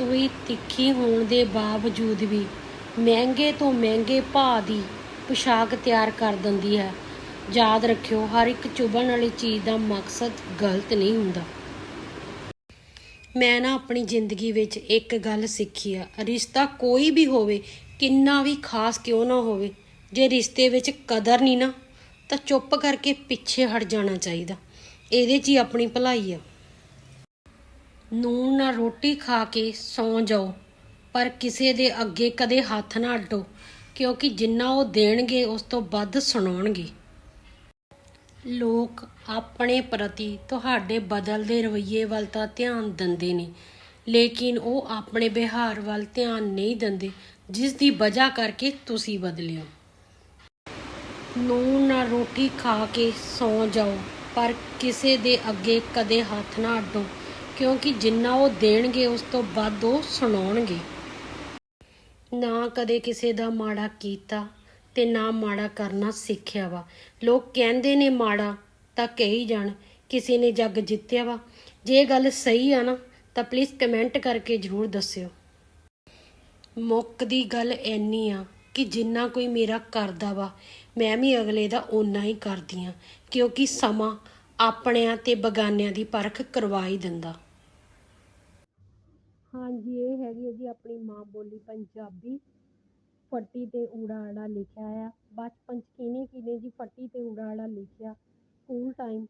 ਸੂਈ ਤਿੱਖੀ ਹੋਣ ਦੇ ਬਾਵਜੂਦ ਵੀ ਮਹਿੰਗੇ ਤੋਂ ਮਹਿੰਗੇ ਭਾਅ ਦੀ ਪੁਸ਼ਾਕ ਤਿਆਰ ਕਰ ਦਿੰਦੀ ਹੈ। ਯਾਦ ਰੱਖਿਓ, ਹਰ ਇੱਕ ਚੁਭਣ ਵਾਲੀ ਚੀਜ਼ ਦਾ ਮਕਸਦ ਗਲਤ ਨਹੀਂ ਹੁੰਦਾ। ਮੈਂ ਨਾ ਆਪਣੀ ਜ਼ਿੰਦਗੀ ਵਿੱਚ ਇੱਕ ਗੱਲ ਸਿੱਖੀ ਆ। ਰਿਸ਼ਤਾ ਕੋਈ ਵੀ ਹੋਵੇ, ਕਿੰਨਾ ਵੀ ਖਾਸ ਕਿਉਂ ਨਾ ਹੋਵੇ, ਜੇ ਰਿਸ਼ਤੇ ਵਿੱਚ ਕਦਰ ਨਹੀਂ ਨਾ, ਤਾਂ ਚੁੱਪ ਕਰਕੇ ਪਿੱਛੇ ਹਟ ਜਾਣਾ ਚਾਹੀਦਾ। ਇਹਦੇ 'ਚ ਹੀ ਆਪਣੀ ਭਲਾਈ ਆ। ਨੂਨ ਨਾਲ ਰੋਟੀ ਖਾ ਕੇ ਸੌਂ ਜਾਓ, ਪਰ ਕਿਸੇ ਦੇ ਅੱਗੇ ਕਦੇ ਹੱਥ ਨਾ ਅੱਡੋ, ਕਿਉਂਕਿ ਜਿੰਨਾ ਉਹ ਦੇਣਗੇ, ਉਸ ਤੋਂ ਵੱਧ ਸੁਣਾਉਣਗੇ। ਲੋਕ ਆਪਣੇ ਪ੍ਰਤੀ ਤੁਹਾਡੇ ਬਦਲਦੇ ਰਵੱਈਏ ਵੱਲ ਤਾਂ ਧਿਆਨ ਦਿੰਦੇ ਨੇ, ਲੇਕਿਨ ਉਹ ਆਪਣੇ ਵਿਹਾਰ ਵੱਲ ਧਿਆਨ ਨਹੀਂ ਦਿੰਦੇ, ਜਿਸ ਦੀ ਵਜ੍ਹਾ ਕਰਕੇ ਤੁਸੀਂ ਬਦਲਿਓ ਨੂਨ ਨਾਲ ਰੋਟੀ ਖਾ ਕੇ ਸੌਂ ਜਾਓ, ਪਰ ਕਿਸੇ ਦੇ ਅੱਗੇ ਕਦੇ ਹੱਥ ਨਾ ਅੱਡੋ ਕਿਉਂਕਿ ਜਿੰਨਾ ਉਹ ਦੇਣਗੇ, ਉਸ ਤੋਂ ਵੱਧ ਉਹ ਸੁਣਾਉਣਗੇ। ਨਾ ਕਦੇ ਕਿਸੇ ਦਾ ਮਾੜਾ ਕੀਤਾ ਤੇ ਨਾ ਮਾੜਾ ਕਰਨਾ ਸਿੱਖਿਆ ਵਾ। ਲੋਕ ਕਹਿੰਦੇ ਨੇ ਮਾੜਾ ਤਾਂ ਕਹੀ ਜਾਣ, ਕਿਸੇ ਨੇ ਜੱਗ ਜਿੱਤਿਆ ਵਾ। ਜੇ ਇਹ ਗੱਲ ਸਹੀ ਆ ਨਾ, ਤਾਂ ਪਲੀਜ਼ ਕਮੈਂਟ ਕਰਕੇ ਜਰੂਰ ਦੱਸਿਓ। ਮੁੱਕ ਦੀ ਗੱਲ ਐਨੀ ਆ ਕਿ ਜਿੰਨਾ ਕੋਈ ਮੇਰਾ ਕਰਦਾ ਵਾ, ਮੈਂ ਵੀ ਅਗਲੇ ਦਾ ਓਨਾ ਹੀ ਕਰਦੀ ਆ, ਕਿਉਂਕਿ ਸਮਾਂ ਆਪਣਿਆਂ ਤੇ ਬਗਾਨਿਆਂ ਦੀ ਪਰਖ ਕਰਵਾ ਹੀ ਦਿੰਦਾ। ਹਾਂਜੀ, ਇਹ ਹੈਗੀ ਹੈ ਜੀ ਆਪਣੀ ਮਾਂ ਬੋਲੀ ਪੰਜਾਬੀ। ਫੱਟੀ ਤੇ ਊੜਾ ਆੜਾ ਲਿਖਿਆ ਆ। ਬਚਪਨ ਚ ਕਿਹਨੇ ਕਿਹਨੇ ਜੀ ਫੱਟੀ ਤੇ ਊੜਾ ਆੜਾ ਲਿਖਿਆ। ਸਕੂਲ ਟਾਈਮ,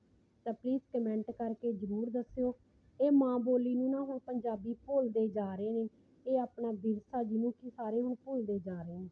ਤਾਂ ਪਲੀਜ਼ ਕਮੈਂਟ ਕਰਕੇ ਜਰੂਰ ਦੱਸਿਓ। ਇਹ ਮਾਂ ਬੋਲੀ ਨੂੰ ਨਾ ਹੁਣ ਪੰਜਾਬੀ ਭੁੱਲਦੇ ਜਾ ਰਹੇ ਨੇ। ਇਹ ਆਪਣਾ ਵਿਰਸਾ ਜਿਹਨੂੰ ਕਿ ਸਾਰੇ ਹੁਣ ਭੁੱਲਦੇ ਜਾ ਰਹੇ ਨੇ।